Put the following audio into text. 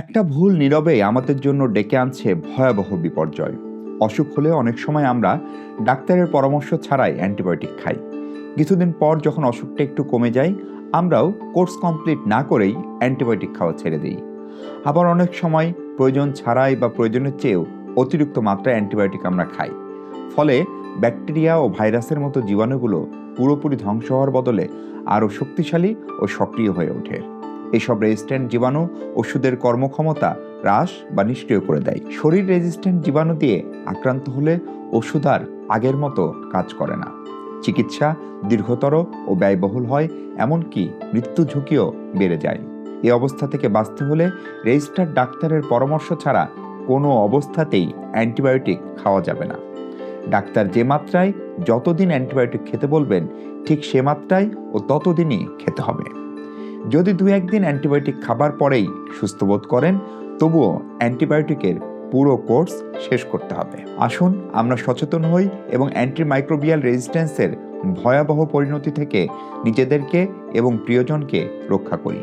একটা ভুল নীরবে আমাদের জন্য ডেকে আনছে ভয়াবহ বিপর্যয়। অসুখ হলে অনেক সময় আমরা ডাক্তারের পরামর্শ ছাড়াই অ্যান্টিবায়োটিক খাই। কিছুদিন পর যখন অসুখটা একটু কমে যায়, আমরাও কোর্স কমপ্লিট না করেই অ্যান্টিবায়োটিক খাওয়া ছেড়ে দিই। আবার অনেক সময় প্রয়োজন ছাড়াই বা প্রয়োজনের চেয়েও অতিরিক্ত মাত্রায় অ্যান্টিবায়োটিক আমরা খাই। ফলে ব্যাকটেরিয়া ও ভাইরাসের মতো জীবাণুগুলো পুরোপুরি ধ্বংস হওয়ার বদলে আরও শক্তিশালী ও সক্রিয় হয়ে ওঠে। এসব রেজিস্ট্যান্ট জীবাণু ওষুধের কর্মক্ষমতা হ্রাস বা নিষ্ক্রিয় করে দেয়। শরীর রেজিস্ট্যান্ট জীবাণু দিয়ে আক্রান্ত হলে ওষুধ আর আগের মতো কাজ করে না। চিকিৎসা দীর্ঘতর ও ব্যয়বহুল হয়, এমনকি মৃত্যু ঝুঁকিও বেড়ে যায়। এই অবস্থা থেকে বাঁচতে হলে রেজিস্টার্ড ডাক্তারের পরামর্শ ছাড়া কোনো অবস্থাতেই অ্যান্টিবায়োটিক খাওয়া যাবে না। ডাক্তার যে মাত্রায় যতদিন অ্যান্টিবায়োটিক খেতে বলবেন, ঠিক সে মাত্রায় ও ততদিনই খেতে হবে। যদি দু একদিন অ্যান্টিবায়োটিক খাবার পরেই সুস্থ বোধ করেন, তবুও অ্যান্টিবায়োটিকের পুরো কোর্স শেষ করতে হবে। আসুন আমরা সচেতন হই এবং অ্যান্টিমাইক্রোবিয়াল রেজিস্ট্যান্সের ভয়াবহ পরিণতি থেকে নিজেদেরকে এবং প্রিয়জনকে রক্ষা করি।